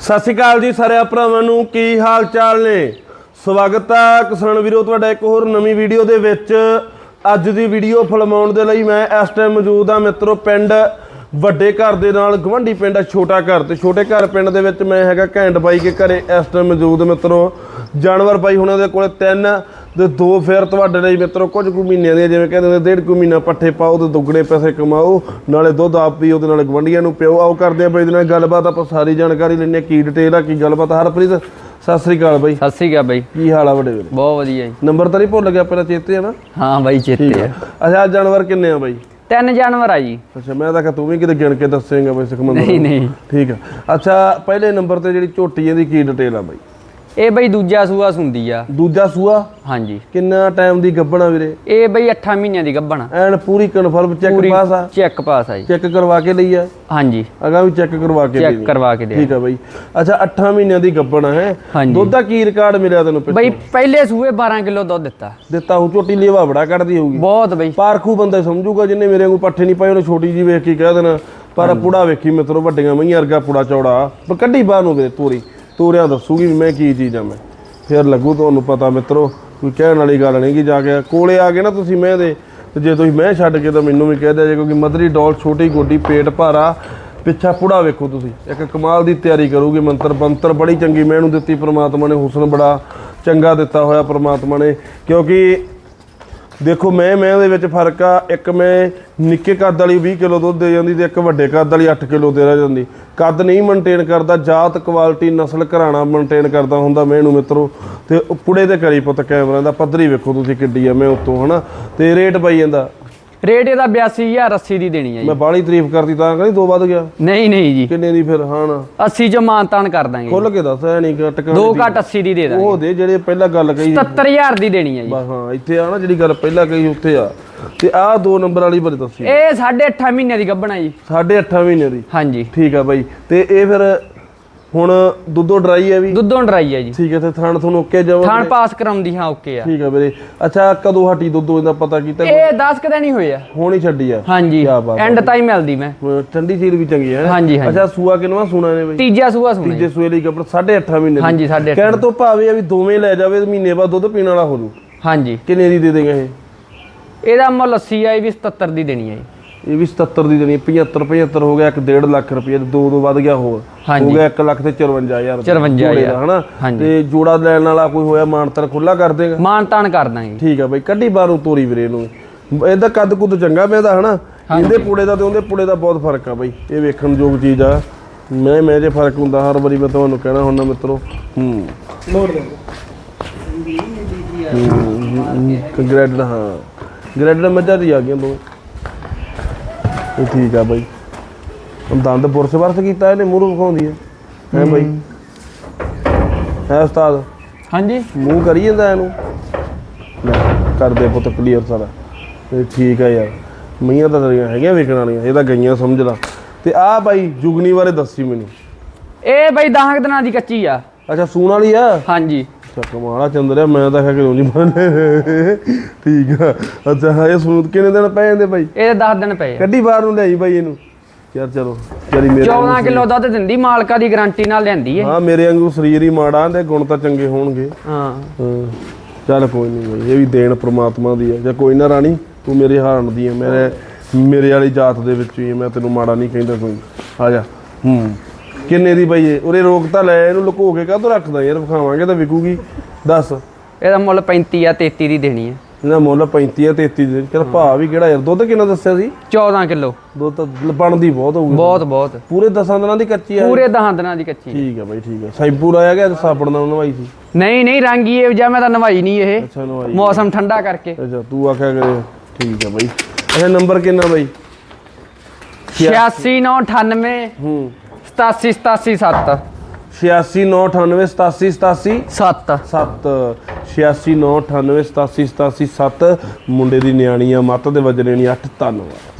ਸਤਿ ਸ਼੍ਰੀ ਅਕਾਲ ਜੀ ਸਾਰੇ ਭਰਾਵਾਂ ਨੂੰ, ਕੀ ਹਾਲ ਚਾਲ ਨੇ? ਸਵਾਗਤ ਹੈ ਕਿਸਾਨ ਵੀਰੋ, ਤੁਹਾਡਾ ਇੱਕ ਹੋਰ ਨਵੀਂ ਵੀਡੀਓ ਦੇ ਵਿੱਚ। ਅੱਜ ਦੀ ਵੀਡੀਓ ਫਿਲਮਾਉਣ ਦੇ ਲਈ ਮੈਂ ਇਸ ਟਾਈਮ ਮੌਜੂਦ ਹਾਂ ਮਿੱਤਰੋ, ਪਿੰਡ ਵੱਡੇ ਘਰ ਦੇ ਨਾਲ ਗਵੰਡੀ ਪਿੰਡ ਆ, ਛੋਟਾ ਘਰ। ਤੇ ਛੋਟੇ ਘਰ ਪਿੰਡ ਦੇ ਵਿੱਚ ਮੈਂ ਹੈਗਾ ਘੈਂਟ ਬਾਈ ਕੇ ਘਰੇ ਇਸ ਟਾਈਮ ਮੌਜੂਦ ਮਿੱਤਰੋ। ਜਾਨਵਰ ਬਾਈ ਹੁਣਾਂ ਦੇ ਕੋਲੇ ਤਿੰਨ ਤੇ ਦੋ ਫੇਰ ਤੁਹਾਡੇ ਲਈ ਮਿੱਤਰੋ ਕੁਝ ਕੁ ਮਹੀਨਿਆਂ ਦੀਆਂ ਜਿਵੇਂ ਕਹਿੰਦੇ ਨੇ ਡੇਢ ਕੁ ਮਹੀਨਾ ਪੱਠੇ ਪਾਓ ਤੇ ਦੁੱਗਣੇ ਪੈਸੇ ਕਮਾਓ ਨਾਲੇ ਦੁੱਧ ਆਪ ਪੀਓ ਤੇ ਨਾਲੇ ਗਵੰਡੀਆਂ ਨੂੰ ਪਿਓ। ਆਓ ਕਰਦੇ ਆ ਬਾਈ ਦੇ ਨਾਲ ਗੱਲਬਾਤ ਆਪਾਂ ਸਾਰੀ ਜਾਣਕਾਰੀ ਲੈਣੇ ਕੀ ਡਿਟੇਲ ਆ ਕੀ ਗੱਲਬਾਤ ਹਰਪ੍ਰੀਤ ਸਤਿ ਸ੍ਰੀ ਅਕਾਲ ਬਾਈ। ਸਤਿ ਸ੍ਰੀ ਅਕਾਲ ਬਾਈ। ਕੀ ਹਾਲ ਆ ਵੱਡੇ ਵੀਰ? ਬਹੁਤ ਵਧੀਆ ਜੀ। ਨੰਬਰ ਤਾਂ ਨਹੀਂ ਭੁੱਲ ਗਿਆ ਪਹਿਲਾਂ ਚੇਤੇ ਆ ਨਾ? ਹਾਂ ਬਾਈ ਚੇਤੇ ਆ। ਅੱਛਾ ਜਾਨਵਰ ਕਿੰਨੇ ਆ ਬਾਈ? ਤਿੰਨ ਜਾਨਵਰ ਆ ਜੀ। ਅੱਛਾ ਮੈਂ ਤਾਂ ਕਿ ਤੂੰ ਵੀ ਕਿਤੇ ਗਿਣ ਕੇ ਦੱਸੇਂਗਾ ਬਾਈ ਸੁਖਮੰਦਰ ਨਹੀਂ ਨਹੀਂ। ਠੀਕ ਆ। ਅੱਛਾ ਪਹਿਲੇ ਨੰਬਰ ਤੇ ਜਿਹੜੀ ਝੋਟੀ ਇਹਦੀ ਕੀ ਡਿਟੇਲ ਆ ਬਾਈ? ਇਹ ਬਾਈ ਦੂਜਾ ਸੂਆ ਸੁੰਦੀ ਆ। ਦੂਜਾ ਸੂਆ? ਹਾਂਜੀ। ਕਿੰਨਾ ਟਾਈਮ ਦੀ ਗੱਭਣਾ ਵੀਰੇ? ਇਹ ਬਾਈ 8 ਮਹੀਨਿਆਂ ਦੀ ਗੱਭਣ। ਐਨ ਪੂਰੀ ਕਨਫਰਮ ਚੈੱਕ ਪਾਸ ਆ? ਚੈੱਕ ਪਾਸ ਆ ਜੀ। ਚੈੱਕ ਕਰਵਾ ਕੇ ਲਈ ਆ? ਹਾਂਜੀ। ਅਗਾ ਵੀ ਚੈੱਕ ਕਰਵਾ ਕੇ ਚੈੱਕ ਕਰਵਾ ਕੇ ਦੇ ਠੀਕ ਆ ਬਾਈ। ਅੱਛਾ 8 ਮਹੀਨਿਆਂ ਦੀ ਗੱਭਣਾ ਹੈ। ਦੁੱਧ ਦਾ ਕੀ ਰਿਕਾਰਡ ਮਿਲਿਆ ਤੈਨੂੰ ਪਿੱਛੋਂ? ਬਾਈ ਪਹਿਲੇ ਸੂਏ 12 ਕਿਲੋ ਦੁੱਧ ਦਿੱਤਾ। ਦਿੱਤਾ ਉਹ ਝੋਟੀ ਲੇਵਾ ਬੜਾ ਕੱਢਦੀ ਹੋਊਗੀ। ਬਹੁਤ ਬਾਈ। ਪਾਰਖੂ ਬੰਦਾ ਸਮਝੂਗਾ ਜਿੰਨੇ ਮੇਰੇ ਵਾਂਗੂ ਪੱਠੇ ਨਹੀਂ ਪਾਏ ਉਹਨੇ ਛੋਟੀ ਜੀ ਵੇਖ ਕੇ ਕਹਿ ਦੇਣਾ। ਪਰ ਪੁੜਾ ਵੇਖੀ ਮਿੱਤਰੋ ਵੱਡੀਆਂ ਮਈਆਂ ਵਰਗਾ ਪੁੜਾ ਚੌੜਾ। ਪਰ ਕੱਢੀ ਬਾਹਰ ਨੂੰ ਵੇ ਤੋਰੀ ਤੋਰਿਆਂ ਦੱਸੂਗੀ ਵੀ ਮੈਂ ਕੀ ਚੀਜ਼ ਆ ਮੈਂ। ਫਿਰ ਲੱਗੂ ਤੁਹਾਨੂੰ ਪਤਾ ਮਿੱਤਰੋ, ਕੋਈ ਕਹਿਣ ਵਾਲੀ ਗੱਲ ਨਹੀਂ ਕਿ ਜਾ ਕੇ ਕੋਲੇ ਆ ਗਏ ਨਾ ਤੁਸੀਂ ਮੈਂ ਦੇ, ਤੇ ਜੇ ਤੁਸੀਂ ਮੈਂ ਛੱਡ ਕੇ ਤਾਂ ਮੈਨੂੰ ਵੀ ਕਹਿ ਦਿਆ ਜੇ, ਕਿਉਂਕਿ ਮਦਰੀ ਡੋਲ, ਛੋਟੀ ਗੋਡੀ, ਪੇਟ ਭਾਰਾ, ਪਿੱਛਾ ਪੁੜਾ ਵੇਖੋ ਤੁਸੀਂ। ਇੱਕ ਕਮਾਲ ਦੀ ਤਿਆਰੀ ਕਰੂਗੀ ਮੰਤਰ ਬੰਤਰ ਬੜੀ ਚੰਗੀ ਮੈਨੂੰ ਦਿੱਤੀ, ਪ੍ਰਮਾਤਮਾ ਨੇ ਹੁਸਨ ਬੜਾ ਚੰਗਾ ਦਿੱਤਾ ਹੋਇਆ ਪ੍ਰਮਾਤਮਾ ਨੇ, ਕਿਉਂਕਿ ਦੇਖੋ ਮੈਂ ਮੈਂ ਦੇ ਵਿੱਚ ਫ਼ਰਕ ਆ, ਇੱਕ ਮੈਂ ਨਿੱਕੇ ਕੱਦ ਵਾਲੀ 20 ਕਿਲੋ ਦੁੱਧ ਦੇ ਜਾਂਦੀ ਤੇ ਇੱਕ ਵੱਡੇ ਕੱਦ ਵਾਲੀ 8 ਕਿਲੋ ਦੇ ਰਹਿ ਜਾਂਦੀ। ਕੱਦ ਨਹੀਂ ਮੇਨਟੇਨ ਕਰਦਾ, ਜਾਤ ਕੁਆਲਿਟੀ ਨਸਲ ਘਰਾਣਾ ਮੇਨਟੇਨ ਕਰਦਾ ਹੁੰਦਾ ਮੈਂ ਇਹਨੂੰ ਮਿੱਤਰੋ। ਤੇ ਉਹ ਪੁੜੇ ਤੇ ਕਰੀ ਪੁੱਤ ਕੈਮਰਾ ਦਾ, ਪੱਧਰੀ ਵੇਖੋ ਤੁਸੀਂ ਕਿੱਡੀ ਆ ਮੈਂ ਉਤੋਂ, ਹਨਾ? ਤੇ ਰੇਟ ਪਾਈ ਜਾਂਦਾ। ਰੇਟ ਇਹਦਾ 82000 80 ਦੀ ਦੇਣੀ ਆ ਜੀ। ਮੈਂ ਬਾਹਲੀ ਤਾਰੀਫ ਕਰਦੀ ਤਾਂ ਕਹਿੰਦੀ ਦੋ ਵੱਧ ਗਿਆ। ਨਹੀਂ ਨਹੀਂ ਜੀ। ਕਿੰਨੇ ਦੀ ਫਿਰ? ਹਾਂ ਨਾ। 80 ਚ ਮਾਨਤਾਨ ਕਰ ਦਾਂਗੇ ਖੁੱਲ ਕੇ ਦੱਸ ਐ ਨਹੀਂ ਟਕਾਂ ਦੋ ਘੱਟ 80 ਦੀ ਦੇ ਦਾਂਗੇ। ਉਹ ਦੇ ਜਿਹੜੇ ਪਹਿਲਾਂ ਗੱਲ ਕਹੀ 70000 ਦੀ ਦੇਣੀ ਆ ਜੀ। ਬਸ ਹਾਂ ਇੱਥੇ ਆ ਨਾ ਜਿਹੜੀ ਗੱਲ ਪਹਿਲਾਂ ਕਹੀ ਉੱਥੇ ਆ। ਤੇ ਆਹ ਦੋ ਨੰਬਰ ਵਾਲੀ ਬਾਰੇ ਦੱਸੀ। ਇਹ 8.5 ਮਹੀਨਿਆਂ ਦੀ ਗੱਭਣ ਜੀ। ਸਾਢੇ ਅੱਠਾਂ ਮਹੀਨੇ ਦੀ। ਹਾਂਜੀ। ਠੀਕ ਆ ਬਾਈ। ਤੇ ਇਹ ਫਿਰ ਹੁਣ ਦੁੱਧੋ ਡਰਾਈ ਹੈ ਵੀ? ਦੁੱਧੋਂ ਡਰਾਈ ਆ ਜੀ। ਠੀਕ ਹੈ ਤੇ ਥਣ ਤੁਹਾਨੂੰ ਓਕੇ ਜਾਵਾ ਥਾਣ ਪਾਸ ਕਰਾਉਂਦੀ ਹਾਂ ਓਕੇ ਆ। ਠੀਕ ਆ ਵੀਰੇ। ਅੱਛਾ ਕਦੋਂ ਹਟੀ ਦੁੱਧੋ ਇਹਦਾ ਪਤਾ ਕੀਤਾ ਇਹ 10 ਕਦੇ ਨਹੀਂ ਹੋਏ ਆ। ਹੁਣ ਹੀ ਛੱਡੀ ਆ? ਹਾਂਜੀ। ਐਂਡ ਤਾਈ ਮਿਲਦੀ ਮੈਂ। ਠੰਡੀ ਸੀਲ ਵੀ ਚੰਗੀ ਹੈ ਹਾਂਜੀ ਹਾਂਜੀ। ਅੱਛਾ ਸੂਆ ਕਿਨਵਾ ਸੁਣਾ ਨੇ ਬਾਈ? ਤੀਜਾ ਸੂਆ ਸੁਣਾ। ਤੀਜੇ ਸੂਏ ਲਈ ਕੱਪੜ 8.5 ਮਹੀਨੇ ਹਾਂਜੀ ਸਾਢੇ ਅੱਠ ਕਹਿਣ ਤੋਂ ਭਾਵੇਂ ਆ ਵੀ ਦੋਵੇਂ ਲੈ ਜਾਵੇ ਮਹੀਨੇ ਬਾਅਦ ਦੁੱਧ ਪੀਣ ਵਾਲਾ ਹੋ ਜੂ ਹਾਂਜੀ। ਕਿੰਨੇ ਦੀ ਦੇ ਦੇਗਾ ਇਹ? ਇਹਦਾ ਮੁੱਲ 80 ਆ ਇਹ ਵੀ 77 ਦੀ ਦੇਣੀ ਹੈ ਜੀ। ਇਹ ਵੀ 77 ਦੀ ਦੇਣੀ 75 75 ਹੋ ਗਿਆ 1.5 ਲੱਖ ਰੁਪਏ ਦੋ ਦੋ ਵੱਧ ਗਿਆ ਹੋਰ। ਹੋ ਗਿਆ 1 ਲੱਖ ਤੇ 54000 54,000 ਜੋੜੇ ਦਾ ਹਨਾ। ਤੇ ਜੋੜਾ ਲੈਣ ਵਾਲਾ ਕੋਈ ਹੋਇਆ ਮਾਨਤਰ ਖੁੱਲਾ ਕਰ ਦੇਗਾ? ਮਾਨ ਤਾਨ ਕਰ ਦਾਂਗੇ। ਠੀਕ ਆ ਬਾਈ ਕੱਢੀ ਬਾਹਰੋਂ ਤੋਰੀ ਵੀਰੇ ਨੂੰ। ਇਹਦਾ ਕੱਦ ਕੁੱਦ ਚੰਗਾ ਪਿਆ ਦਾ ਹਨਾ? ਇਹਦੇ ਪੁੜੇ ਦਾ ਤੇ ਉਹਦੇ ਪੁੜੇ ਦਾ ਬਹੁਤ ਫ਼ਰਕ ਆ ਬਾਈ। ਇਹ ਵੇਖਣ ਯੋਗ ਚੀਜ਼ ਆ। ਮੈਂ ਮੈਂ ਜੇ ਫ਼ਰਕ ਹੁੰਦਾ ਹਰ ਵਾਰੀ ਮੈਂ ਤੁਹਾਨੂੰ ਕਹਿਣਾ ਹੁੰਦਾ ਮਿੱਤਰੋ। ਹੂੰ। ਲੋੜ ਦੇ। ਗ੍ਰੈਡਡ ਹਾਂ। ਗ੍ਰੈਡਡ ਮੱਝਾਂ ਦੀ ਆ ਗਈਆਂ ਦੋ। ਇਹ ਠੀਕ ਆ ਬਾਈ। ਹੁਣ ਦੰਦ ਬੁਰਸ ਵਰਸ ਕੀਤਾ ਇਹਨੇ ਮੂੰਹ ਵਿਖਾਉਂਦੀ ਹੈ ਹੈ ਬਾਈ? ਹੈ। ਉਸਤਾਦ? ਹਾਂਜੀ। ਮੂੰਹ ਕਰੀ ਜਾਂਦਾ ਇਹਨੂੰ? ਲੈ ਕਰ ਦੇ ਪੁੱਤ ਕਲੀਅਰ ਸਾਰਾ। ਇਹ ਠੀਕ ਆ ਯਾਰ। ਮਈਆਂ ਤਾਂ ਤੇਰੀਆਂ ਹੈਗੀਆਂ ਵੇਖਣ ਵਾਲੀਆਂ ਇਹ ਤਾਂ ਗਈਆਂ ਸਮਝ ਲਾ ਤੇ ਆਹ ਬਾਈ ਜੁਗਨੀ ਬਾਰੇ ਦੱਸੀ ਮੈਨੂੰ। ਇਹ ਬਈ 10 ਦਿਨਾਂ ਦੀ ਕੱਚੀ ਆ। ਅੱਛਾ ਸੂਣ ਵਾਲੀ ਆ? ਹਾਂਜੀ। ਅੱਛਾ ਕਮਾਲਾ ਚੰਦਰਿਆ ਮੈਂ ਤਾਂ ਕਿਹਾ ਕਿ ਮੰਨੇ ਠੀਕ ਆ। ਅੱਛਾ ਹਾਂ, ਇਹ ਸੂਤ ਕਿੰਨੇ ਦਿਨ ਪੈ ਜਾਂਦੇ ਬਾਈ? ਇਹਦੇ 10 ਦਿਨ ਪਏ ਆ। ਕੱਢੀ ਬਾਹਰ ਨੂੰ ਲਿਆਈ ਬਾਈ ਇਹਨੂੰ। ਯਾਰ ਚਲੋ ਚਲੀ ਮੇਰੇ 14 ਕਿਲੋ ਦੁੱਧ ਦਿੰਦੀ ਮਾਲਕਾ ਦੀ ਗਾਰੰਟੀ ਨਾਲ ਲਿਆਂਦੀ ਏ ਹਾਂ ਮੇਰੇ ਵਾਂਗੂ ਸਰੀਰ ਹੀ ਮਾੜਾ ਤੇ ਗੁਣ ਤਾਂ ਚੰਗੇ ਹੋਣਗੇ। ਹਾਂ। ਹਾਂ ਚੱਲ ਕੋਈ ਨਹੀਂ ਇਹ ਵੀ ਦੇਣ ਪ੍ਰਮਾਤਮਾ ਦੀ ਹੈ ਜਾਂ ਕੋਈ ਨਾ ਰਾਣੀ ਤੂੰ ਮੇਰੇ ਹਾਰਨ ਦੀ ਹੈ ਮੇਰੇ ਮੇਰੇ ਵਾਲੀ ਜਾਤ ਦੇ ਵਿੱਚ ਹੀ ਹੈ, ਮੈਂ ਤੈਨੂੰ ਮਾੜਾ ਨਹੀਂ ਕਹਿੰਦਾ ਕੋਈ। ਆ ਜਾ। ਹੂੰ। ਕਿੰਨੇ ਦੀ ਬਾਈ ਇਹ ਉਰੇ ਰੋਕ ਤਾਂ ਲੈ ਇਹਨੂੰ ਲੁਕੋ ਕੇ ਕਾਹਤੋਂ ਰੱਖਦਾ ਯਾਰ ਵਿਖਾਵਾਂਗੇ ਤਾਂ ਵਿਕੂਗੀ। ਦੱਸ। ਇਹਦਾ ਮੁੱਲ 35 ਆ 33 ਦੀ ਦੇਣੀ ਹੈ ਇਹਦਾ ਮੁੱਲ 35 ਆ 33 ਦੇ। ਚਲ ਭਾ ਵੀ ਕਿਹੜਾ ਯਾਰ? ਦੁੱਧ ਕਿੰਨਾ ਦੱਸਿਆ ਸੀ? 14 ਕਿਲੋ। ਦੁੱਧ ਤਾਂ ਬਣਦੀ ਬਹੁਤ ਹੋਊਗੀ। ਬਹੁਤ ਬਹੁਤ। ਪੂਰੇ 10 ਦਿਨਾਂ ਦੀ ਕੱਚੀ ਆ। ਪੂਰੇ 10 ਦਿਨਾਂ ਦੀ ਕੱਚੀ ਠੀਕ ਆ ਬਾਈ ਠੀਕ ਆ। ਸੈਂਪੂ ਲਾਇਆ ਗਿਆ ਤੇ ਸਾਬਣ ਨਾਲ ਨਵਾਈ ਸੀ? ਨਹੀਂ ਨਹੀਂ ਰੰਗੀ ਇਹ ਜਾਂ ਮੈਂ ਤਾਂ ਨਵਾਈ ਨਹੀਂ ਇਹ। ਅੱਛਾ ਨਵਾਈ। ਮੌਸਮ ਠੰਡਾ ਕਰਕੇ। ਅੱਛਾ ਤੂੰ ਆਖਿਆ ਕਰੇ। ਠੀਕ ਆ ਬਾਈ। ਅੱਛਾ ਨੰਬਰ ਕਿੰਨਾ ਬਾਈ? 86998 ਹੂੰ 87 87 7 8698 87 7 7 8698 87 87 7 ਮੁੰਡੇ ਦੀ ਨਿਆਣੀ ਆ ਮੱਤ ਦੇ ਵਜਣੇ ਨਹੀਂ 8 ਧੰਨਵਾਦ।